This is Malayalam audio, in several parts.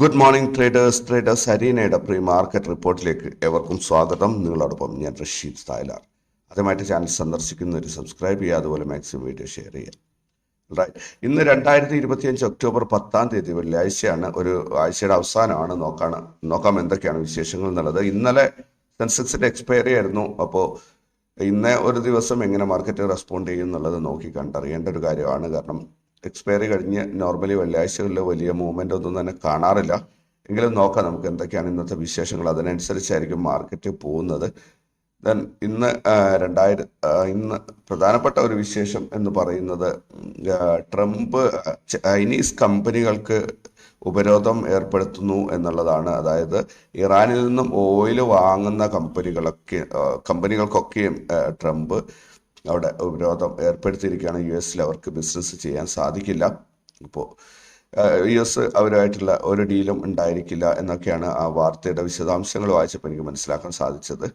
ഗുഡ് മോർണിംഗ് ട്രേഡേഴ്സ് ട്രേഡേഴ്സ് ഹരീനയുടെ പ്രീ മാർക്കറ്റ് റിപ്പോർട്ടിലേക്ക് ഏവർക്കും സ്വാഗതം. നിങ്ങളോടൊപ്പം ഞാൻ റഷീദ് തായ്ലാർ. ആദ്യമായിട്ട് ചാനൽ സന്ദർശിക്കുന്നവർ സബ്സ്ക്രൈബ് ചെയ്യുക അതുപോലെ മാക്സിമം വീഡിയോ ഷെയർ ചെയ്യുക. റൈറ്റ് ഇന്ന് രണ്ടായിരത്തി ഇരുപത്തിയഞ്ച് ഒക്ടോബർ പത്താം തീയതി വെള്ളിയാഴ്ചയാണ്. ഒരു ആഴ്ചയുടെ അവസാനമാണ്. നോക്കാണ് നോക്കാം എന്തൊക്കെയാണ് വിശേഷങ്ങൾ എന്നുള്ളത്. ഇന്നലെ സെൻസെക്സിന്റെ എക്സ്പയറി ആയിരുന്നു. അപ്പോൾ ഇന്ന് ഒരു ദിവസം എങ്ങനെ മാർക്കറ്റ് റെസ്പോണ്ട് ചെയ്യും എന്നുള്ളത് നോക്കി കണ്ടറിയേണ്ട ഒരു കാര്യമാണ്. കാരണം എക്സ്പയറി കഴിഞ്ഞ് നോർമലി വെള്ളിയാഴ്ചകളിൽ വലിയ മൂവ്മെന്റ് ഒന്നും തന്നെ കാണാറില്ല. എങ്കിലും നോക്കാം നമുക്ക് എന്തൊക്കെയാണ് ഇന്നത്തെ വിശേഷങ്ങൾ. അതിനനുസരിച്ചായിരിക്കും മാർക്കറ്റ് പോകുന്നത്. ദെൻ ഇന്ന് രണ്ടായിരം ഇന്ന് പ്രധാനപ്പെട്ട ഒരു വിശേഷം എന്ന് പറയുന്നത് ട്രംപ് ചൈനീസ് കമ്പനികൾക്ക് ഉപരോധം ഏർപ്പെടുത്തുന്നു എന്നുള്ളതാണ്. അതായത് ഇറാനിൽ നിന്നും ഓയിൽ വാങ്ങുന്ന കമ്പനികളൊക്കെ കമ്പനികൾക്കൊക്കെയും ട്രംപ് അവിടെ ഉപരോധം ഏർപ്പെടുത്തിയിരിക്കുകയാണ്. യു എസിൽ അവർക്ക് ബിസിനസ് ചെയ്യാൻ സാധിക്കില്ല. ഇപ്പോൾ യു എസ് അവരുമായിട്ടുള്ള ഒരു ഡീലും ഉണ്ടായിരിക്കില്ല എന്നൊക്കെയാണ് ആ വാർത്തയുടെ വിശദാംശങ്ങൾ വായിച്ചപ്പോൾ എനിക്ക് മനസ്സിലാക്കാൻ സാധിച്ചത്.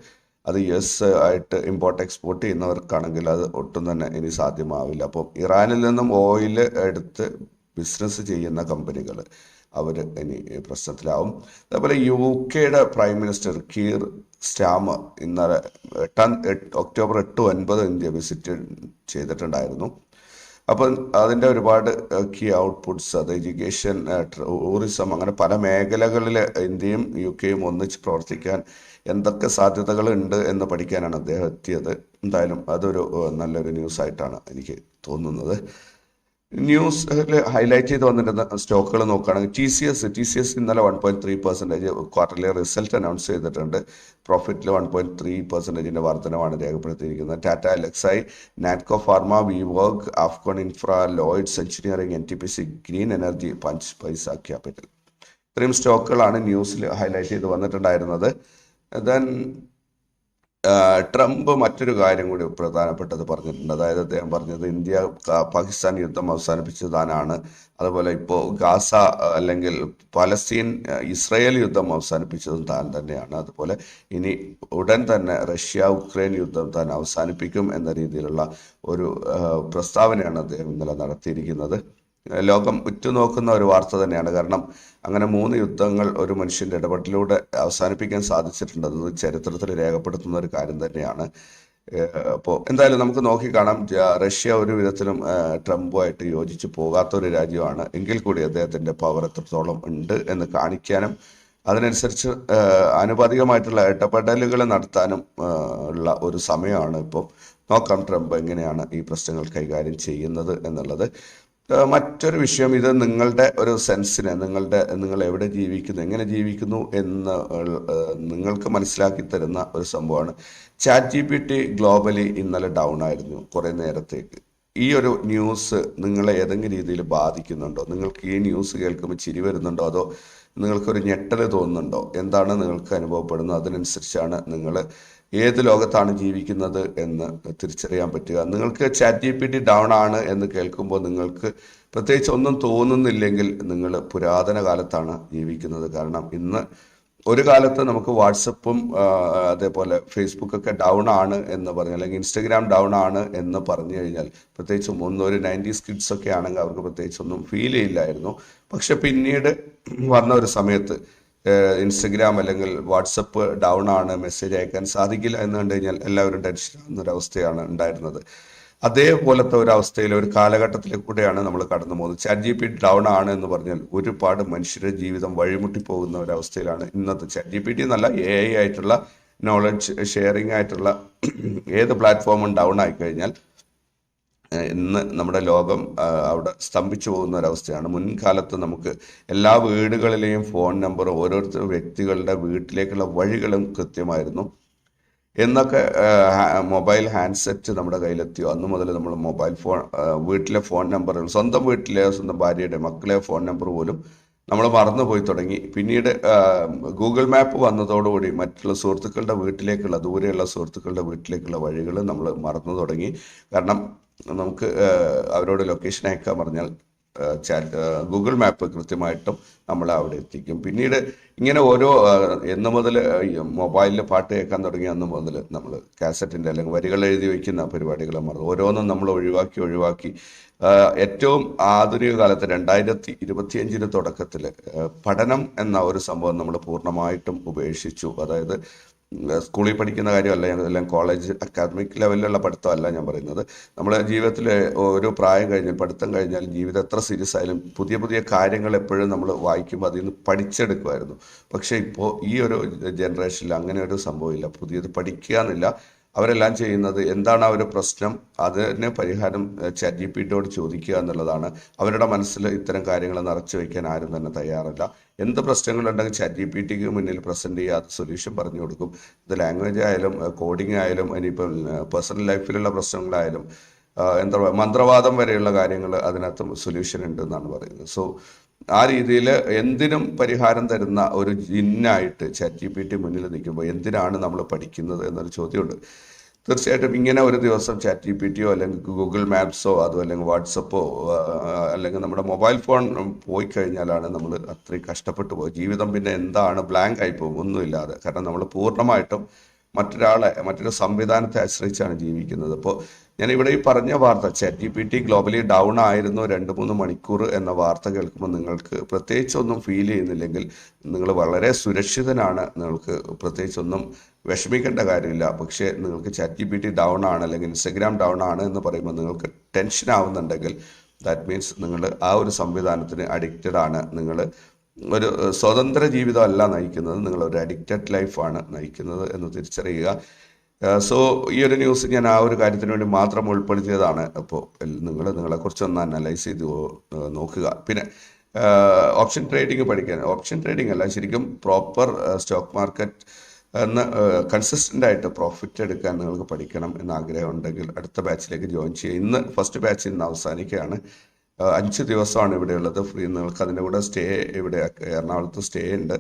അത് യു എസ് ആയിട്ട് ഇമ്പോർട്ട് എക്സ്പോർട്ട് ചെയ്യുന്നവർക്കാണെങ്കിൽ അത് ഒട്ടും തന്നെ ഇനി സാധ്യമാവില്ല. അപ്പോൾ ഇറാനിൽ നിന്നും ഓയിൽ എടുത്ത് ബിസിനസ് ചെയ്യുന്ന കമ്പനികൾ അവർ ഇനി പ്രശ്നത്തിലാവും. അതേപോലെ യു കെയുടെ പ്രൈം മിനിസ്റ്റർ കീർ സ്റ്റാമർ ഇന്നലെ എട്ട് ഒക്ടോബർ എട്ട് ഒൻപത് ഇന്ത്യ വിസിറ്റ് ചെയ്തിട്ടുണ്ടായിരുന്നു. അപ്പം അതിന്റെ ഒരുപാട് കീ ഔട്ട്പുട്ട്സ് അത് എഡ്യൂക്കേഷൻ ടൂറിസം അങ്ങനെ പല മേഖലകളിൽ ഇന്ത്യയും യു കെയും ഒന്നിച്ച് പ്രവർത്തിക്കാൻ എന്തൊക്കെ സാധ്യതകൾ ഉണ്ട് എന്ന് പഠിക്കാനാണ് അദ്ദേഹം എത്തിയത്. എന്തായാലും അതൊരു നല്ലൊരു ന്യൂസ് ആയിട്ടാണ് എനിക്ക് തോന്നുന്നത്. ന്യൂസിൽ ഹൈലൈറ്റ് ചെയ്ത് വന്നിരുന്ന സ്റ്റോക്കുകൾ നോക്കുകയാണെങ്കിൽ T C S T C S ഇന്നലെ one point three percentage quarterly result announce ചെയ്തിട്ടുണ്ട്. പ്രോഫിറ്റിൽ വൺ പോയിന്റ് ത്രീ പെർസെന്റേജിന്റെ വർധനമാണ് രേഖപ്പെടുത്തിയിരിക്കുന്നത്. Tata Elxsi Natco pharma V work Afcons infra Lloyds engineering N T P C green energy Panch Paisa capital ഇത്രയും സ്റ്റോക്കുകളാണ് ന്യൂസിൽ ഹൈലൈറ്റ് ചെയ്ത് വന്നിട്ടുണ്ടായിരുന്നത്. ദെൻ ട്രംപ് മറ്റൊരു കാര്യം കൂടി പ്രധാനപ്പെട്ടത് പറഞ്ഞിട്ടുണ്ട്. അതായത് അദ്ദേഹം പറഞ്ഞത് ഇന്ത്യ പാകിസ്ഥാൻ യുദ്ധം അവസാനിപ്പിച്ചു താനാണ് അതുപോലെ ഇപ്പോൾ ഗാസ അല്ലെങ്കിൽ പലസ്തീൻ ഇസ്രയേൽ യുദ്ധം അവസാനിപ്പിച്ചതും താൻ തന്നെയാണ്. അതുപോലെ ഇനി ഉടൻ തന്നെ റഷ്യ ഉക്രൈൻ യുദ്ധം താൻ അവസാനിപ്പിക്കും എന്ന രീതിയിലുള്ള ഒരു പ്രസ്താവനയാണ് അദ്ദേഹം ഇന്നലെ നടത്തിയിരിക്കുന്നത്. ലോകം ഉറ്റുനോക്കുന്ന ഒരു വാർത്ത തന്നെയാണ്. കാരണം അങ്ങനെ മൂന്ന് യുദ്ധങ്ങൾ ഒരു മനുഷ്യന്റെ ഇടപെടലിലൂടെ അവസാനിപ്പിക്കാൻ സാധിച്ചിട്ടുണ്ട്. അത് ചരിത്രത്തിൽ രേഖപ്പെടുത്തുന്ന ഒരു കാര്യം തന്നെയാണ്. അപ്പോൾ എന്തായാലും നമുക്ക് നോക്കിക്കാണാം കാണാം. റഷ്യ ഒരു വിധത്തിലും ട്രംപുമായിട്ട് യോജിച്ച് പോകാത്ത ഒരു രാജ്യമാണ്. എങ്കിൽ കൂടി അദ്ദേഹത്തിന്റെ പവർ എത്രത്തോളം ഉണ്ട് എന്ന് കാണിക്കാനും അതിനനുസരിച്ച് ആനുപാതികമായിട്ടുള്ള ഇടപെടലുകൾ നടത്താനും ഉള്ള ഒരു സമയമാണ് ഇപ്പോൾ നോക്കാം ട്രംപ് എങ്ങനെയാണ് ഈ പ്രശ്നങ്ങൾ കൈകാര്യം ചെയ്യുന്നത് എന്നുള്ളത്. മറ്റൊരു വിഷയം ഇത് നിങ്ങളുടെ ഒരു സെൻസിനെ നിങ്ങളുടെ നിങ്ങൾ എവിടെ ജീവിക്കുന്നു എങ്ങനെ ജീവിക്കുന്നു എന്ന് നിങ്ങൾക്ക് മനസ്സിലാക്കി തരുന്ന ഒരു സംഭവമാണ്. Chat G P T globally ഇന്നലെ ഡൗൺ ആയിരുന്നു കുറേ നേരത്തേക്ക്. ഈ ഒരു ന്യൂസ് നിങ്ങളെ ഏതെങ്കിലും രീതിയിൽ ബാധിക്കുന്നുണ്ടോ? നിങ്ങൾക്ക് ഈ ന്യൂസ് കേൾക്കുമ്പോൾ ചിരി വരുന്നുണ്ടോ? അതോ നിങ്ങൾക്കൊരു ഞെട്ടൽ തോന്നുന്നുണ്ടോ? എന്താണ് നിങ്ങൾക്ക് അനുഭവപ്പെടുന്നത്? അതിനനുസരിച്ചാണ് നിങ്ങൾ ഏത് ലോകത്താണ് ജീവിക്കുന്നത് എന്ന് തിരിച്ചറിയാൻ പറ്റുക. നിങ്ങൾക്ക് chat G P T down ആണ് എന്ന് കേൾക്കുമ്പോൾ നിങ്ങൾക്ക് പ്രത്യേകിച്ച് ഒന്നും തോന്നുന്നില്ലെങ്കിൽ നിങ്ങൾ പുരാതന കാലത്താണ് ജീവിക്കുന്നത്. കാരണം ഇന്ന് ഒരു കാലത്ത് നമുക്ക് വാട്സപ്പും അതേപോലെ ഫേസ്ബുക്കൊക്കെ ഡൗൺ ആണ് എന്ന് പറഞ്ഞു അല്ലെങ്കിൽ ഇൻസ്റ്റഗ്രാം ഡൗൺ ആണ് എന്ന് പറഞ്ഞു കഴിഞ്ഞാൽ പ്രത്യേകിച്ചും ഒന്ന് ഒരു നയന്റീസ് കിഡ്സ് ഒക്കെ ആണെങ്കിൽ അവർക്ക് പ്രത്യേകിച്ച് ഒന്നും ഫീൽ ചെയ്യില്ലായിരുന്നു. പക്ഷെ പിന്നീട് വന്ന ഒരു സമയത്ത് ഇൻസ്റ്റഗ്രാം അല്ലെങ്കിൽ വാട്സപ്പ് ഡൗൺ ആണ് മെസ്സേജ് അയക്കാൻ സാധിക്കില്ല എന്ന് കണ്ടു കഴിഞ്ഞാൽ എല്ലാവരും ടെൻഷൻ അവസ്ഥയാണ് ഉണ്ടായിരുന്നത്. അതേപോലത്തെ ഒരു അവസ്ഥയിൽ ഒരു കാലഘട്ടത്തിലേക്ക് കൂടെയാണ് നമ്മൾ കടന്നു പോകുന്നത്. ചാറ്റ് ജി പി ഡൗൺ ആണ് എന്ന് പറഞ്ഞാൽ ഒരുപാട് മനുഷ്യരുടെ ജീവിതം വഴിമുട്ടി പോകുന്ന ഒരു അവസ്ഥയിലാണ് ഇന്നത്തെ ചാറ്റ് ജി പി ടി എന്നല്ല എ ഐ ആയിട്ടുള്ള നോളജ് ഷെയറിംഗ് ആയിട്ടുള്ള ഏത് പ്ലാറ്റ്ഫോമും ഡൗൺ ആയി കഴിഞ്ഞാൽ ഇന്ന് നമ്മുടെ ലോകം അവിടെ സ്തംഭിച്ചു പോകുന്ന ഒരവസ്ഥയാണ്. മുൻകാലത്ത് നമുക്ക് എല്ലാ വീടുകളിലെയും ഫോൺ നമ്പർ ഓരോരുത്തർ വ്യക്തികളുടെ വീട്ടിലേക്കുള്ള വഴികളും കൃത്യമായിരുന്നു. എന്നൊക്കെ മൊബൈൽ ഹാൻഡ്സെറ്റ് നമ്മുടെ കയ്യിലെത്തിയോ? അന്ന് മുതൽ നമ്മൾ മൊബൈൽ ഫോൺ വീട്ടിലെ ഫോൺ നമ്പറുകൾ സ്വന്തം വീട്ടിലെ സ്വന്തം ഭാര്യയുടെ മക്കളെ ഫോൺ നമ്പർ പോലും നമ്മൾ മറന്നുപോയി തുടങ്ങി. പിന്നീട് ഗൂഗിൾ മാപ്പ് വന്നതോടുകൂടി മറ്റുള്ള സുഹൃത്തുക്കളുടെ വീട്ടിലേക്കുള്ള ദൂരെയുള്ള സുഹൃത്തുക്കളുടെ വീട്ടിലേക്കുള്ള വഴികൾ നമ്മൾ മറന്നു തുടങ്ങി. കാരണം നമുക്ക് അവരോട് ലൊക്കേഷൻ അയക്കാൻ പറഞ്ഞാൽ ഗൂഗിൾ മാപ്പ് കൃത്യമായിട്ടും നമ്മളെ അവിടെ എത്തിക്കും. പിന്നീട് ഇങ്ങനെ ഓരോ എന്ന് മുതൽ മൊബൈലിൽ പാട്ട് കേൾക്കാൻ തുടങ്ങിയ അന്ന് മുതൽ നമ്മൾ കാസറ്റിന്റെ അല്ലെങ്കിൽ വരികൾ എഴുതി വയ്ക്കുന്ന പരിപാടികൾ മറന്നു ഓരോന്നും നമ്മൾ ഒഴിവാക്കി ഒഴിവാക്കി. ഏറ്റവും ആധുനിക കാലത്ത് രണ്ടായിരത്തി ഇരുപത്തിയഞ്ചിന് തുടക്കത്തിൽ പഠനം എന്ന ഒരു സംഭവം നമ്മൾ പൂർണമായിട്ടും ഉപേക്ഷിച്ചു. അതായത് സ്കൂളിൽ പഠിക്കുന്ന കാര്യമല്ല ഞാൻ എല്ലാം കോളേജ് അക്കാദമിക് ലെവലിലുള്ള പഠിത്തമല്ല ഞാൻ പറയുന്നത്. നമ്മുടെ ജീവിതത്തിൽ ഓരോ പ്രായം കഴിഞ്ഞാൽ പഠിത്തം കഴിഞ്ഞാൽ ജീവിതം എത്ര സീരിയസ് ആയാലും പുതിയ പുതിയ കാര്യങ്ങൾ എപ്പോഴും നമ്മൾ വായിക്കുമ്പോൾ അതിൽ നിന്ന് പഠിച്ചെടുക്കുമായിരുന്നു. പക്ഷേ ഇപ്പോൾ ഈ ഒരു ജനറേഷനിൽ അങ്ങനെ ഒരു സംഭവമില്ല പുതിയത് പഠിക്കുക എന്നില്ല. അവരെല്ലാം ചെയ്യുന്നത് എന്താണ് ആ ഒരു പ്രശ്നം? അതിന് പരിഹാരം ചാറ്റ് ജി പി ടിയോട് ചോദിക്കുക എന്നുള്ളതാണ്. അവരുടെ മനസ്സിൽ ഇത്തരം കാര്യങ്ങൾ നിറച്ചു വയ്ക്കാൻ ആരും തന്നെ തയ്യാറല്ല. എന്ത് പ്രശ്നങ്ങളുണ്ടെങ്കിൽ ചാറ്റ് ജി പി ടിക്ക് മുന്നിൽ പ്രസന്റ് ചെയ്യാതെ സൊല്യൂഷൻ പറഞ്ഞു കൊടുക്കും. ഇത് ലാംഗ്വേജ് ആയാലും കോഡിംഗ് ആയാലും ഇനിയിപ്പം പേഴ്സണൽ ലൈഫിലുള്ള പ്രശ്നങ്ങളായാലും എന്താ മന്ത്രവാദം വരെയുള്ള കാര്യങ്ങൾ അതിനകത്തും സൊല്യൂഷൻ ഉണ്ട് എന്നാണ് പറയുന്നത്. സോ ആ രീതിയിൽ എന്തിനും പരിഹാരം തരുന്ന ഒരു ജിന്നായിട്ട് ചാറ്റ് ജി പി ടി മുന്നിൽ നിൽക്കുമ്പോൾ എന്തിനാണ് നമ്മൾ പഠിക്കുന്നത് എന്നൊരു ചോദ്യമുണ്ട്. തീർച്ചയായിട്ടും ഇങ്ങനെ ഒരു ദിവസം ചാറ്റ് ജി പി ടിയോ അല്ലെങ്കിൽ ഗൂഗിൾ മാപ്സോ അതോ അല്ലെങ്കിൽ വാട്സപ്പോ അല്ലെങ്കിൽ നമ്മുടെ മൊബൈൽ ഫോൺ പോയി കഴിഞ്ഞാലാണ് നമ്മൾ അത്രയും കഷ്ടപ്പെട്ടു പോകും ജീവിതം പിന്നെ എന്താണ്? ബ്ലാങ്ക് ആയി പോകും. ഒന്നുമില്ലാതെ. കാരണം നമ്മൾ പൂർണമായിട്ടും മറ്റൊരാളെ മറ്റൊരു സംവിധാനത്തെ ആശ്രയിച്ചാണ് ജീവിക്കുന്നത്. അപ്പോൾ ഞാൻ ഇവിടെ ഈ പറഞ്ഞ വാർത്ത chat G P T globally down ആയിരുന്നു രണ്ട് മൂന്ന് മണിക്കൂർ എന്ന വാർത്ത കേൾക്കുമ്പോൾ നിങ്ങൾക്ക് പ്രത്യേകിച്ചൊന്നും ഫീൽ ചെയ്യുന്നില്ലെങ്കിൽ നിങ്ങൾ വളരെ സുരക്ഷിതനാണ്. നിങ്ങൾക്ക് പ്രത്യേകിച്ചൊന്നും വിഷമിക്കേണ്ട കാര്യമില്ല. പക്ഷേ നിങ്ങൾക്ക് chat G P T down ആണ് അല്ലെങ്കിൽ ഇൻസ്റ്റഗ്രാം ഡൗൺ ആണ് എന്ന് പറയുമ്പോൾ നിങ്ങൾക്ക് ടെൻഷൻ ആവുന്നുണ്ടെങ്കിൽ ദാറ്റ് മീൻസ് നിങ്ങൾ ആ ഒരു സംവിധാനത്തിന് അഡിക്റ്റഡ് ആണ്. നിങ്ങൾ ഒരു സ്വതന്ത്ര ജീവിതമല്ല നയിക്കുന്നത്. നിങ്ങൾ ഒരു അഡിക്റ്റഡ് ലൈഫാണ് നയിക്കുന്നത് എന്ന് തിരിച്ചറിയുക. സോ ഈ ഒരു ന്യൂസ് ഞാൻ ആ ഒരു കാര്യത്തിന് വേണ്ടി മാത്രം ഉൾപ്പെടുത്തിയതാണ്. അപ്പോൾ നിങ്ങൾ നിങ്ങളെ ഒന്ന് അനലൈസ് ചെയ്ത് നോക്കുക. പിന്നെ ഓപ്ഷൻ ട്രേഡിംഗ് പഠിക്കാൻ. ഓപ്ഷൻ ട്രേഡിംഗ് അല്ല ശരിക്കും പ്രോപ്പർ സ്റ്റോക്ക് മാർക്കറ്റ് എന്ന് കൺസിസ്റ്റന്റ് ആയിട്ട് പ്രോഫിറ്റ് എടുക്കാൻ നിങ്ങൾക്ക് പഠിക്കണം എന്ന് ആഗ്രഹം ഉണ്ടെങ്കിൽ അടുത്ത ബാച്ചിലേക്ക് ജോയിൻ ചെയ്യുക. ഇന്ന് ഫസ്റ്റ് ബാച്ച് ഇന്ന് അവസാനിക്കുകയാണ്. അഞ്ച് ദിവസമാണ് ഇവിടെ ഉള്ളത്. ഫ്രീ നിങ്ങൾക്ക് അതിന്റെ കൂടെ സ്റ്റേ ഇവിടെ എറണാകുളത്ത് സ്റ്റേ ഉണ്ട്.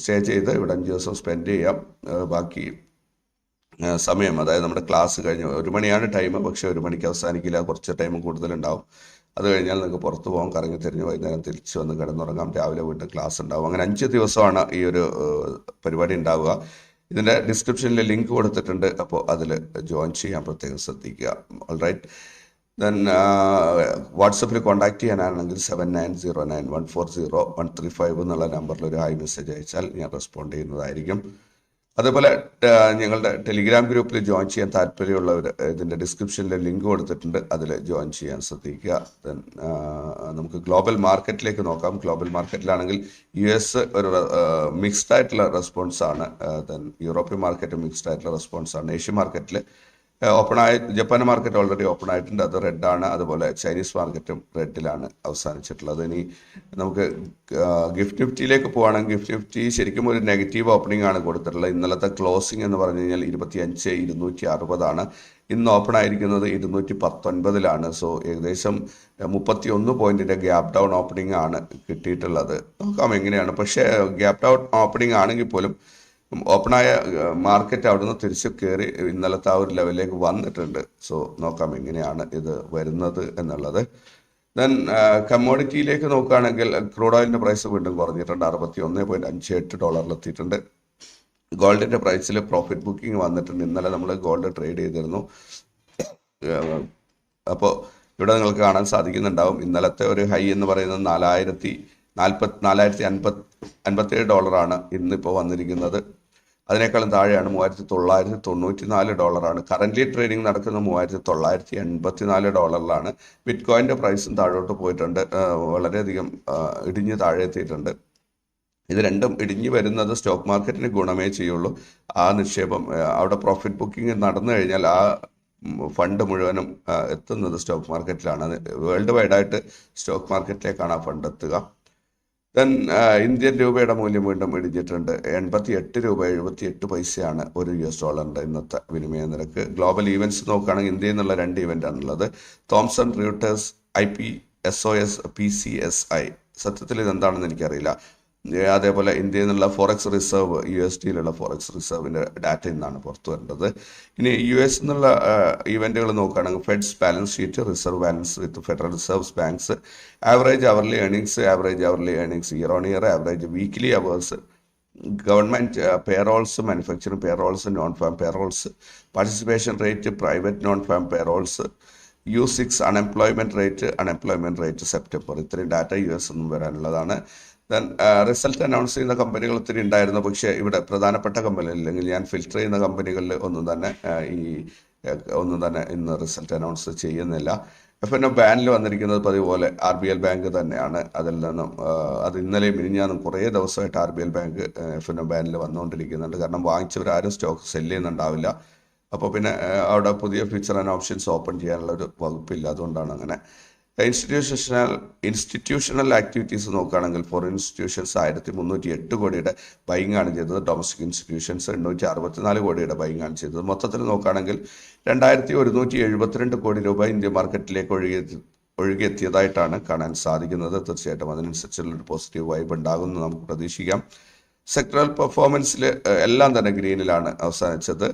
സ്റ്റേ ചെയ്ത് ഇവിടെ അഞ്ച് ദിവസം സ്പെൻഡ് ചെയ്യാം. ബാക്കി സമയം അതായത് നമ്മുടെ ക്ലാസ് കഴിഞ്ഞ് ഒരു മണിയാണ് ടൈം പക്ഷേ ഒരു മണിക്ക് അവസാനിക്കില്ല കുറച്ച് ടൈം കൂടുതലുണ്ടാവും. അത് കഴിഞ്ഞാൽ നിങ്ങൾക്ക് പുറത്ത് പോകാം കറങ്ങി തിരിഞ്ഞ് വൈകുന്നേരം തിരിച്ചു വന്ന് കിടന്നുറങ്ങാം രാവിലെ വീണ്ടും ക്ലാസ് ഉണ്ടാവും. അങ്ങനെ അഞ്ച് ദിവസമാണ് ഈ ഒരു പരിപാടി ഉണ്ടാവുക. ഇതിന്റെ ഡിസ്ക്രിപ്ഷനിൽ ലിങ്ക് കൊടുത്തിട്ടുണ്ട് അപ്പോൾ അതിൽ ജോയിൻ ചെയ്യാൻ പ്രത്യേകം ശ്രദ്ധിക്കുക. ഓൾറൈറ്റ് ദെൻ വാട്സപ്പിൽ കോൺടാക്ട് ചെയ്യാനാണെങ്കിൽ seven nine zero nine one four zero one three five എന്നുള്ള നമ്പറിൽ ഒരു ഹായ് മെസ്സേജ് അയച്ചാൽ ഞാൻ റെസ്പോണ്ട് ചെയ്യുന്നതായിരിക്കും. അതുപോലെ ഞങ്ങളുടെ ടെലിഗ്രാം ഗ്രൂപ്പിൽ ജോയിൻ ചെയ്യാൻ താല്പര്യമുള്ളവർ ഇതിന്റെ ഡിസ്ക്രിപ്ഷനിൽ ലിങ്ക് കൊടുത്തിട്ടുണ്ട്. അതിൽ ജോയിൻ ചെയ്യാൻ ശ്രദ്ധിക്കുക. ദെൻ നമുക്ക് ഗ്ലോബൽ മാർക്കറ്റിലേക്ക് നോക്കാം. ഗ്ലോബൽ മാർക്കറ്റിലാണെങ്കിൽ യു എസ് ഒരു മിക്സ്ഡ് ആയിട്ടുള്ള റെസ്പോൺസ് ആണ് ദെൻ യൂറോപ്യൻ മാർക്കറ്റ് മിക്സ്ഡ് ആയിട്ടുള്ള റെസ്പോൺസ് ആണ് ഏഷ്യൻ മാർക്കറ്റിൽ ഓപ്പൺ ആയി ജപ്പാൻ മാർക്കറ്റ് ഓൾറെഡി ഓപ്പൺ ആയിട്ടുണ്ട്. അത് റെഡാണ് അതുപോലെ ചൈനീസ് മാർക്കറ്റും റെഡിലാണ് അവസാനിച്ചിട്ടുള്ളത്. ഇനി നമുക്ക് ഗിഫ്റ്റ് നിഫ്റ്റിയിലേക്ക് പോവുകയാണെങ്കിൽ ഗിഫ്റ്റ് നിഫ്റ്റി ശരിക്കും ഒരു നെഗറ്റീവ് ഓപ്പണിംഗ് ആണ് കൊടുത്തിട്ടുള്ളത്. ഇന്നലത്തെ ക്ലോസിംഗ് എന്ന് പറഞ്ഞു കഴിഞ്ഞാൽ ഇരുപത്തി അഞ്ച് ഇരുന്നൂറ്റി അറുപതാണ്. ഇന്ന് ഓപ്പൺ ആയിരിക്കുന്നത് ഇരുന്നൂറ്റി പത്തൊൻപതിലാണ്. സോ ഏകദേശം മുപ്പത്തി ഒന്ന് പോയിന്റിന്റെ ഗ്യാപ് ഡൗൺ ഓപ്പണിംഗ് ആണ് കിട്ടിയിട്ടുള്ളത്. നോക്കാം എങ്ങനെയാണ്. പക്ഷേ ഗ്യാപ് ഡൗൺ ഓപ്പണിംഗ് ആണെങ്കിൽ പോലും ഓപ്പണായ മാർക്കറ്റ് അവിടുന്ന് തിരിച്ചു കയറി ഇന്നലത്തെ ആ ഒരു ലെവലിലേക്ക് വന്നിട്ടുണ്ട്. സോ നോക്കാം എങ്ങനെയാണ് ഇത് വരുന്നത് എന്നുള്ളത്. ദെൻ കമ്മോഡിറ്റിയിലേക്ക് നോക്കുകയാണെങ്കിൽ ക്രൂഡ് ഓയിലിന്റെ പ്രൈസ് വീണ്ടും കുറഞ്ഞിട്ടുണ്ട്. അറുപത്തി ഒന്ന് പോയിന്റ് അഞ്ച് എട്ട് ഡോളറിലെത്തിയിട്ടുണ്ട് ഗോൾഡിന്റെ പ്രൈസിൽ പ്രോഫിറ്റ് ബുക്കിംഗ് വന്നിട്ടുണ്ട്. ഇന്നലെ നമ്മൾ ഗോൾഡ് ട്രേഡ് ചെയ്തിരുന്നു. അപ്പോൾ ഇവിടെ നിങ്ങൾക്ക് കാണാൻ സാധിക്കുന്നുണ്ടാവും. ഇന്നലത്തെ ഒരു ഹൈ എന്ന് പറയുന്നത് നാലായിരത്തി നാൽപ്പത്തി നാലായിരത്തി അൻപത് അൻപത്തേഴ് ഡോളറാണ് ഇന്നിപ്പോൾ വന്നിരിക്കുന്നത്. അതിനേക്കാളും താഴെയാണ് മൂവായിരത്തി തൊള്ളായിരത്തി തൊണ്ണൂറ്റി നാല് ഡോളറാണ്. കറന്റ്ലി ട്രേഡിംഗ് നടക്കുന്ന മൂവായിരത്തി തൊള്ളായിരത്തി എൺപത്തി നാല് ഡോളറിലാണ്. ബിറ്റ് കോയിന്റെ പ്രൈസും താഴോട്ട് പോയിട്ടുണ്ട്. വളരെയധികം ഇടിഞ്ഞ് താഴെ എത്തിയിട്ടുണ്ട്. ഇത് രണ്ടും ഇടിഞ്ഞു വരുന്നത് സ്റ്റോക്ക് മാർക്കറ്റിന് ഗുണമേ ചെയ്യുള്ളൂ. ആ നിക്ഷേപം അവിടെ പ്രോഫിറ്റ് ബുക്കിംഗ് നടന്നു കഴിഞ്ഞാൽ ആ ഫണ്ട് മുഴുവനും എത്തുന്നത് സ്റ്റോക്ക് മാർക്കറ്റിലാണ് വേൾഡ് വൈഡായിട്ട് സ്റ്റോക്ക് മാർക്കറ്റിലേക്കാണ് ആ ഫണ്ട് എത്തുക. ദെൻ ഇന്ത്യൻ രൂപയുടെ മൂല്യം വീണ്ടും ഇടിഞ്ഞിട്ടുണ്ട്. എൺപത്തി എട്ട് രൂപ എഴുപത്തി എട്ട് പൈസയാണ് ഒരു യു എസ് ഡോളറിന്റെ ഇന്നത്തെ വിനിമയ നിരക്ക്. ഗ്ലോബൽ ഈവന്റ്സ് നോക്കുകയാണെങ്കിൽ ഇന്ത്യയിൽ നിന്നുള്ള രണ്ട് ഇവന്റ് ആണുള്ളത്. Thomson Reuters I P S O S P C S I സത്യത്തിൽ ഇതെന്താണെന്ന് എനിക്കറിയില്ല. അതേപോലെ ഇന്ത്യയിൽ നിന്നുള്ള ഫോറക്സ് റിസർവ് യു എസ് ഡിയിലുള്ള ഫോറക്സ് റിസർവിന്റെ ഡാറ്റ ഇന്നാണ് പുറത്തു വരേണ്ടത് ഇനി യു എസ് എന്നുള്ള ഇവന്റുകൾ നോക്കുകയാണെങ്കിൽ Fed's balance sheet reserve balance with federal reserves banks average hourly earnings average hourly earnings year on year average weekly hours government payrolls manufacturing payrolls non farm payrolls participation rate private non farm payrolls U six unemployment rate unemployment rate September ഇത്രയും ഡാറ്റ യു എസ് നിന്നും വരാനുള്ളതാണ്. റിസൾട്ട് അനൗൺസ് ചെയ്യുന്ന കമ്പനികൾ ഒത്തിരി ഉണ്ടായിരുന്നു. പക്ഷേ ഇവിടെ പ്രധാനപ്പെട്ട കമ്പനികൾ അല്ലെങ്കിൽ ഞാൻ ഫിൽറ്റർ ചെയ്യുന്ന കമ്പനികളിൽ ഒന്നും തന്നെ ഈ ഒന്നും തന്നെ ഇന്ന് റിസൾട്ട് അനൗൺസ് ചെയ്യുന്നില്ല. എഫ് എൻ ഒ ബാനിൽ വന്നിരിക്കുന്നത് പതിവ് പോലെ ആർ ബി എൽ ബാങ്ക് തന്നെയാണ്. അതിൽ നിന്നും അത് ഇന്നലെ മിനിഞ്ഞാന്നും കുറേ ദിവസമായിട്ട് R B L bank F N O ബാനിൽ വന്നുകൊണ്ടിരിക്കുന്നുണ്ട്. കാരണം വാങ്ങിച്ചവരാരും സ്റ്റോക്ക് സെൽ ചെയ്യുന്നുണ്ടാവില്ല. അപ്പോൾ പിന്നെ അവിടെ പുതിയ ഫ്യൂച്ചർ ആൻഡ് ഓപ്ഷൻസ് ഓപ്പൺ ചെയ്യാനുള്ള ഒരു വകുപ്പില്ല. അതുകൊണ്ടാണ് അങ്ങനെ. ഇൻസ്റ്റിറ്റ്യൂഷണൽ ഇൻസ്റ്റിറ്റ്യൂഷണൽ ആക്ടിവിറ്റീസ് നോക്കുകയാണെങ്കിൽ ഫോറിൻ ഇൻസ്റ്റിറ്റ്യൂഷൻസ് ആയിരത്തി മുന്നൂറ്റി എട്ട് കോടിയുടെ ബൈങ് ആണ് ചെയ്തത്. ഡൊമസ്റ്റിക് ഇൻസ്റ്റിറ്റ്യൂഷൻസ് എണ്ണൂറ്റി അറുപത്തിനാല് കോടിയുടെ ആണ് ചെയ്തത്. മൊത്തത്തിൽ നോക്കുകയാണെങ്കിൽ രണ്ടായിരത്തി ഒരുന്നൂറ്റി എഴുപത്തിരണ്ട് കോടി രൂപ ഇന്ത്യ മാർക്കറ്റിലേക്ക് ഒഴുകി ഒഴുകിയെത്തിയതായിട്ടാണ് കാണാൻ സാധിക്കുന്നത്. തീർച്ചയായിട്ടും അതിനനുസരിച്ചുള്ള ഒരു പോസിറ്റീവ് വൈബ് ഉണ്ടാകുമെന്ന് നമുക്ക് പ്രതീക്ഷിക്കാം. സെക്ടറൽ പെർഫോമൻസിൽ എല്ലാം തന്നെ ഗ്രീനിലാണ് അവസാനിച്ചത്.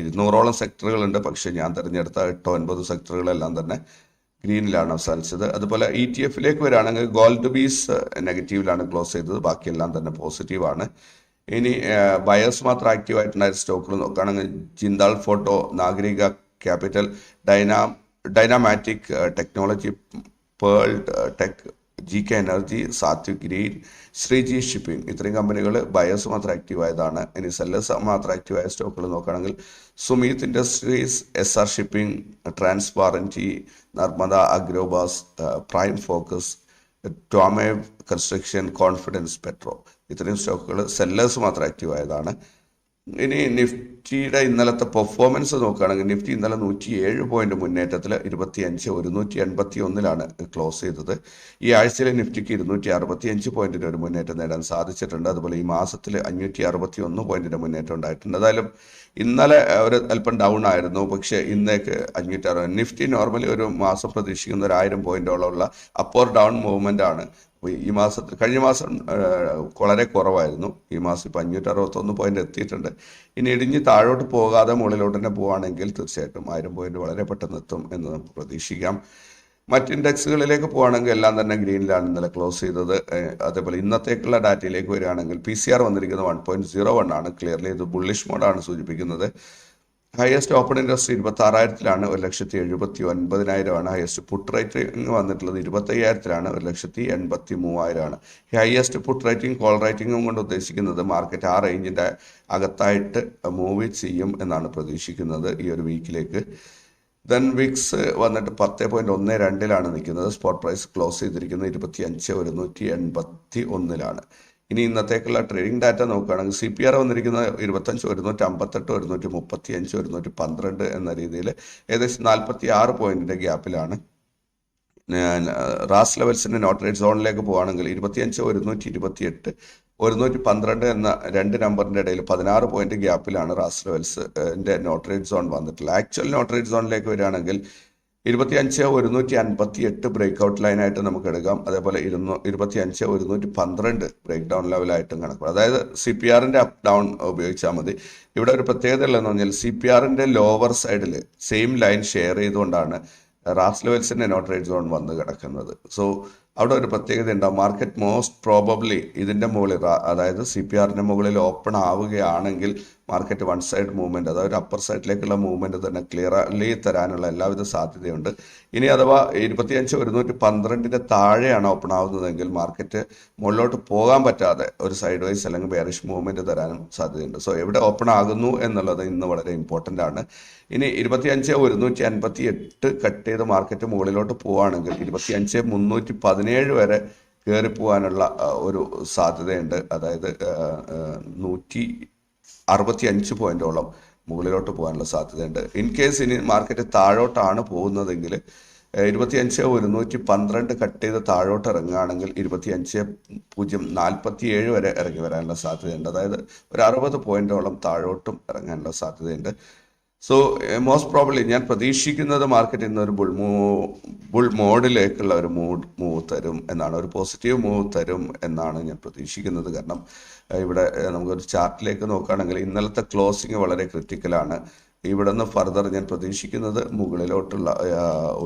ഇരുന്നൂറോളം സെക്ടറുകളുണ്ട് പക്ഷേ ഞാൻ തിരഞ്ഞെടുത്ത എട്ടോ ഒൻപത് സെക്ടറുകളെല്ലാം തന്നെ ഗ്രീനിലാണ് അവസാനിച്ചത്. അതുപോലെ ഇ ടി എഫിലേക്ക് വരികയാണെങ്കിൽ ഗോൾഡ് ബീസ് നെഗറ്റീവിലാണ് ക്ലോസ് ചെയ്തത്. ബാക്കിയെല്ലാം തന്നെ പോസിറ്റീവാണ് ഇനി ബയേഴ്സ് മാത്രം ആക്റ്റീവ് ആയിട്ടുണ്ടായ സ്റ്റോക്കുകൾ നോക്കുകയാണെങ്കിൽ Jindal photo Nagreeka capital Dyna Dynamatic technology പേൾഡ് tech G K energy Sathvik green Shreeji shipping ഇത്രയും കമ്പനികൾ ബയേഴ്സ് മാത്രം ആക്റ്റീവ് ആയതാണ്. ഇനി സെല്ലേഴ്സ് മാത്രം ആക്റ്റീവ് ആയ സ്റ്റോക്കുകൾ നോക്കുകയാണെങ്കിൽ Sumeet industries S R shipping ട്രാൻസ്പാറന്റി Narmada അഗ്രോബാസ് prime focus ടോമേ കൺസ്ട്രക്ഷൻ കോൺഫിഡൻസ് പെട്രോ ഇത്രയും സ്റ്റോക്കുകൾ സെല്ലേഴ്സ് മാത്രം ആക്റ്റീവ് ആയതാണ്. ഇനി നിഫ്റ്റിയുടെ ഇന്നലത്തെ പെർഫോമൻസ് നോക്കുകയാണെങ്കിൽ നിഫ്റ്റി ഇന്നലെ നൂറ്റി ഏഴ് പോയിന്റ് മുന്നേറ്റത്തിൽ ഇരുപത്തി അഞ്ച് ഒരുന്നൂറ്റി എൺപത്തി ഒന്നിലാണ് ക്ലോസ് ചെയ്തത്. ഈ ആഴ്ചയിലെ നിഫ്റ്റിക്ക് ഇരുന്നൂറ്റി അറുപത്തി അഞ്ച് പോയിന്റിന് ഒരു മുന്നേറ്റം നേടാൻ സാധിച്ചിട്ടുണ്ട്. അതുപോലെ ഈ മാസത്തിൽ അഞ്ഞൂറ്റി അറുപത്തി ഒന്ന് പോയിന്റിന്റെ മുന്നേറ്റം ഉണ്ടായിട്ടുണ്ട്. എന്തായാലും ഇന്നലെ ഒരു അല്പം ഡൗൺ ആയിരുന്നു. പക്ഷെ ഇന്നേക്ക് അഞ്ഞൂറ്റി അറുപത് നിഫ്റ്റി നോർമലി ഒരു മാസം പ്രതീക്ഷിക്കുന്ന ഒരു ആയിരം പോയിന്റോളമുള്ള അപ്പോർ ഡൗൺ മൂവ്മെന്റ് ആണ് ഈ മാസത്തിൽ കഴിഞ്ഞ മാസം വളരെ കുറവായിരുന്നു. ഈ മാസം ഇപ്പം അഞ്ഞൂറ്റി അറുപത്തൊന്ന് പോയിന്റ് എത്തിയിട്ടുണ്ട്. ഇനി ഇടിഞ്ഞ് താഴോട്ട് പോകാതെ മുകളിലോട്ട് തന്നെ പോവുകയാണെങ്കിൽ തീർച്ചയായിട്ടും ആയിരം പോയിന്റ് വളരെ പെട്ടെന്ന് എത്തും എന്ന് നമുക്ക് പ്രതീക്ഷിക്കാം. മറ്റ് ഇൻഡെക്സുകളിലേക്ക് പോവുകയാണെങ്കിൽ എല്ലാം തന്നെ ഗ്രീനിലാണ് ഇന്നലെ ക്ലോസ് ചെയ്തത്. അതേപോലെ ഇന്നത്തേക്കുള്ള ഡാറ്റയിലേക്ക് വരികയാണെങ്കിൽ പി സി ആർ വന്നിരിക്കുന്നത് വൺ പോയിന്റ് സീറോ വൺ ആണ്. ക്ലിയർലി ഇത് ബുള്ളിഷ് മോഡാണ് സൂചിപ്പിക്കുന്നത്. ഹയസ്റ്റ് ഓപ്പൺ ഇൻട്രസ്റ്റ് ഇരുപത്തി ആറായിരത്തിലാണ് ഒരു ലക്ഷത്തി എഴുപത്തി ഒൻപതിനായിരമാണ് ഹയസ്റ്റ് പുട്ട് റേറ്റിംഗ് വന്നിട്ടുള്ളത് ഇരുപത്തി അയ്യായിരത്തിലാണ് ഒരു ലക്ഷത്തി എൺപത്തി മൂവായിരമാണ് ഈ ഹയസ്റ്റ് പുട്ട് റേറ്റിംഗ് കോൾ റേറ്റിംഗും കൊണ്ട് ഉദ്ദേശിക്കുന്നത് മാർക്കറ്റ് ആ റേഞ്ചിന്റെ അകത്തായിട്ട് മൂവ് ചെയ്യും എന്നാണ് പ്രതീക്ഷിക്കുന്നത് ഈ ഒരു വീക്കിലേക്ക് ദെൻ വിക്സ് വന്നിട്ട് പത്ത് പോയിന്റ് ഒന്ന് രണ്ടിലാണ് നിൽക്കുന്നത്. സ്പോട്ട് പ്രൈസ് ക്ലോസ് ചെയ്തിരിക്കുന്നത് ഇരുപത്തി അഞ്ച് ഒരുന്നൂറ്റി എൺപത്തി ഒന്നിലാണ് ഇനി ഇന്നത്തേക്കുള്ള ട്രേഡിംഗ് ഡാറ്റ നോക്കുകയാണെങ്കിൽ സി പി ആർ വന്നിരിക്കുന്നത് ഇരുപത്തഞ്ച് ഒരുന്നൂറ്റി അമ്പത്തെട്ട് ഒരുന്നൂറ്റി മുപ്പത്തി അഞ്ച് ഒരുന്നൂറ്റി പന്ത്രണ്ട് എന്ന രീതിയിൽ ഏകദേശം നാൽപ്പത്തി ആറ് പോയിന്റിന്റെ ഗ്യാപ്പിലാണ്. റാസ് ലെവൽസിന്റെ നോട്ട് റേറ്റ് സോണിലേക്ക് പോവുകയാണെങ്കിൽ ഇരുപത്തിയഞ്ച് ഒരുന്നൂറ്റി ഇരുപത്തി എട്ട് ഒരുന്നൂറ്റി പന്ത്രണ്ട് എന്ന രണ്ട് നമ്പറിന്റെ ഇടയിൽ പതിനാറ് പോയിന്റ് ഗ്യാപ്പിലാണ് റാസ് ലെവൽസ് ന്റെ നോട്ട് റേറ്റ് സോൺ വന്നിട്ടുള്ളത്. ആക്ച്വൽ നോട്ട് റേറ്റ് സോണിലേക്ക് വരികയാണെങ്കിൽ ഇരുപത്തിയഞ്ച് ഒരുന്നൂറ്റി അൻപത്തി എട്ട് ബ്രേക്ക് ഔട്ട് ലൈനായിട്ട് നമുക്ക് എടുക്കാം. അതേപോലെ ഇരുന്നൂ ഇരുപത്തിയഞ്ച് ഒരുന്നൂറ്റി പന്ത്രണ്ട് ബ്രേക്ക് ഡൗൺ ലെവലായിട്ടും കണക്ക് അതായത് സി പി ആറിന്റെ അപ്പ് ഡൗൺ ഉപയോഗിച്ചാൽ മതി. ഇവിടെ ഒരു പ്രത്യേകത ഉള്ളതെന്ന് പറഞ്ഞാൽ സി പി ആറിന്റെ ലോവർ സൈഡിൽ സെയിം ലൈൻ ഷെയർ ചെയ്തുകൊണ്ടാണ് റാസ് ലെവൽസിന്റെ നോട്ട് സോൺ വന്ന് കിടക്കുന്നത്. സോ അവിടെ ഒരു പ്രത്യേകത ഉണ്ടാവും. മാർക്കറ്റ് മോസ്റ്റ് പ്രോബബ്ലി ഇതിന്റെ മുകളിൽ അതായത് സി പി ആറിന്റെ മുകളിൽ ഓപ്പൺ ആവുകയാണെങ്കിൽ മാർക്കറ്റ് വൺ സൈഡ് മൂവ്മെന്റ് അതായത് അപ്പർ സൈഡിലേക്കുള്ള മൂവ്മെന്റ് തന്നെ ക്ലിയർലി തരാനുള്ള എല്ലാവിധ സാധ്യതയുണ്ട്. ഇനി അഥവാ ഇരുപത്തിയഞ്ച് ഒരുന്നൂറ്റി പന്ത്രണ്ടിന്റെ താഴെയാണ് ഓപ്പൺ ആവുന്നതെങ്കിൽ മാർക്കറ്റ് മുകളിലോട്ട് പോകാൻ പറ്റാതെ ഒരു സൈഡ് വൈസ് അല്ലെങ്കിൽ ബെയറിഷ് മൂവ്മെന്റ് തരാനും സാധ്യതയുണ്ട്. സോ എവിടെ ഓപ്പൺ ആകുന്നു എന്നുള്ളത് ഇന്ന് വളരെ ഇമ്പോർട്ടന്റ് ആണ്. ഇനി ഇരുപത്തിയഞ്ച് ഒരുന്നൂറ്റി അൻപത്തി എട്ട് കട്ട് ചെയ്ത് മാർക്കറ്റ് മുകളിലോട്ട് പോവുകയാണെങ്കിൽ ഇരുപത്തിയഞ്ച് മുന്നൂറ്റി പതിനേഴ് വരെ കയറിപ്പോവാനുള്ള ഒരു സാധ്യതയുണ്ട്. അതായത് നൂറ്റി അറുപത്തി അഞ്ച് പോയിന്റോളം മുകളിലോട്ട് പോകാനുള്ള സാധ്യതയുണ്ട്. ഇൻ കേസ് ഇനി മാർക്കറ്റ് താഴോട്ടാണ് പോകുന്നതെങ്കിൽ ഇരുപത്തിയഞ്ച് ഒരുന്നൂറ്റി പന്ത്രണ്ട് കട്ട് ചെയ്ത് താഴോട്ട് ഇറങ്ങുകയാണെങ്കിൽ ഇരുപത്തിയഞ്ച് പൂജ്യം നാൽപ്പത്തി ഏഴ് വരെ ഇറങ്ങി വരാനുള്ള സാധ്യതയുണ്ട്. അതായത് ഒരു അറുപത് പോയിന്റോളം താഴോട്ടും ഇറങ്ങാനുള്ള സാധ്യതയുണ്ട്. സോ മോസ്റ്റ് പ്രോബ്ലി ഞാൻ പ്രതീക്ഷിക്കുന്നത് മാർക്കറ്റ് ഇന്ന് ഒരു ബുൾ മൂ ബുൾ മോഡിലേക്കുള്ള ഒരു മൂഡ് മൂവ് തരും എന്നാണ്. ഒരു പോസിറ്റീവ് മൂവ് തരും എന്നാണ് ഞാൻ പ്രതീക്ഷിക്കുന്നത്. കാരണം ഇവിടെ ഏഹ് നമുക്കൊരു ചാർട്ടിലേക്ക് നോക്കുകയാണെങ്കിൽ ഇന്നലത്തെ ക്ലോസിങ് വളരെ ക്രിറ്റിക്കലാണ് ഇവിടെ നിന്ന് ഫർദർ ഞാൻ പ്രതീക്ഷിക്കുന്നത് മുകളിലോട്ടുള്ള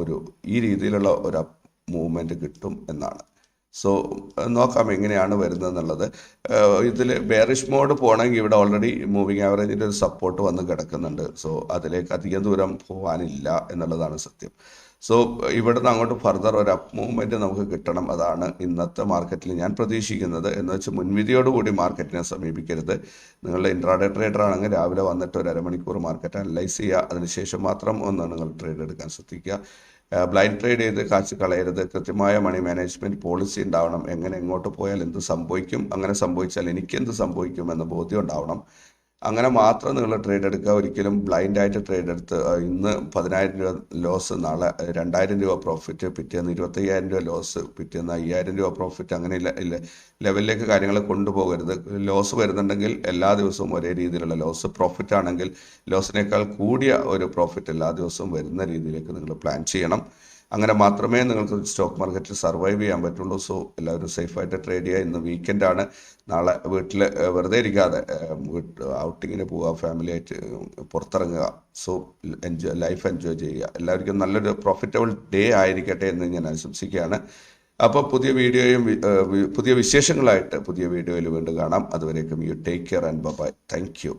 ഒരു ഈ രീതിയിലുള്ള ഒരു മൂവ്മെന്റ് കിട്ടും എന്നാണ്. സോ നോക്കാം എങ്ങനെയാണ് വരുന്നത് എന്നുള്ളത് ഇതിൽ ബെയറിഷ് മോഡ് പോകണമെങ്കിൽ ഇവിടെ ഓൾറെഡി മൂവിങ് ആവറേജിന്റെ ഒരു സപ്പോർട്ട് വന്ന് കിടക്കുന്നുണ്ട്. സോ അതിലേക്ക് അധികം ദൂരം പോകാനില്ല എന്നുള്ളതാണ് സത്യം. സോ ഇവിടുന്ന് അങ്ങോട്ട് ഫർദർ ഒരു അപ്പ് മൂവ്മെന്റ് നമുക്ക് കിട്ടണം. അതാണ് ഇന്നത്തെ മാർക്കറ്റിൽ ഞാൻ പ്രതീക്ഷിക്കുന്നത്. എന്ന് വെച്ചാൽ മുൻവിധിയോടുകൂടി മാർക്കറ്റിനെ സമീപിക്കരുത്. നിങ്ങളുടെ ഇൻട്രാഡേ ട്രേഡർ ആണെങ്കിൽ രാവിലെ വന്നിട്ട് ഒരു അരമണിക്കൂർ മാർക്കറ്റ് അനലൈസ് ചെയ്യുക. അതിനുശേഷം മാത്രം ഒന്ന് നിങ്ങൾ ട്രേഡ് എടുക്കാൻ ശ്രദ്ധിക്കുക. ബ്ലൈൻഡ് ട്രേഡ് ചെയ്ത് കാശ് കളയരുത്. കൃത്യമായ മണി മാനേജ്മെന്റ് പോളിസി ഉണ്ടാവണം. എങ്ങനെ എങ്ങോട്ട് പോയാൽ എന്ത് സംഭവിക്കും? അങ്ങനെ സംഭവിച്ചാൽ എനിക്ക് എന്ത് സംഭവിക്കും എന്ന ബോധ്യം ഉണ്ടാവണം. അങ്ങനെ മാത്രം നിങ്ങൾ ട്രേഡ് എടുക്കുക. ഒരിക്കലും ബ്ലൈൻഡ് ആയിട്ട് ട്രേഡ് എടുത്ത് ഇന്ന് പതിനായിരം രൂപ ലോസ് നാളെ രണ്ടായിരം രൂപ പ്രോഫിറ്റ് പിറ്റേന്ന് ഇരുപത്തയ്യായിരം രൂപ ലോസ് പിറ്റേന്ന് അയ്യായിരം രൂപ പ്രോഫിറ്റ് അങ്ങനെ ഇല്ല ലെവലിലേക്ക് കാര്യങ്ങൾ കൊണ്ടുപോകരുത്. ലോസ് വരുന്നുണ്ടെങ്കിൽ എല്ലാ ദിവസവും ഒരേ രീതിയിലുള്ള ലോസ് പ്രോഫിറ്റ് ആണെങ്കിൽ ലോസിനേക്കാൾ കൂടിയ ഒരു പ്രോഫിറ്റ് എല്ലാ ദിവസവും വരുന്ന രീതിയിലേക്ക് നിങ്ങൾ പ്ലാൻ ചെയ്യണം. അങ്ങനെ മാത്രമേ നിങ്ങൾക്ക് സ്റ്റോക്ക് മാർക്കറ്റിൽ സർവൈവ് ചെയ്യാൻ പറ്റുള്ളൂ. സോ എല്ലാവരും സേഫായിട്ട് ട്രേഡ് ചെയ്യുക. ഇന്ന് വീക്കെൻഡ് ആണ് നാളെ വീട്ടിൽ വെറുതെ ഇരിക്കാതെ ഔട്ടിങ്ങിന് പോവുക ഫാമിലി ആയിട്ട് പുറത്തിറങ്ങുക. സോ എൻജോയ് ലൈഫ് എൻജോയ് ചെയ്യുക. എല്ലാവർക്കും നല്ലൊരു പ്രോഫിറ്റബിൾ ഡേ ആയിരിക്കട്ടെ എന്ന് ഞാൻ ആശംസിക്കുകയാണ്. അപ്പോൾ പുതിയ വീഡിയോയും പുതിയ വിശേഷങ്ങളായിട്ട് പുതിയ വീഡിയോയിൽ വീണ്ടും കാണാം. അതുവരേക്കും you take care and bye. Thank you.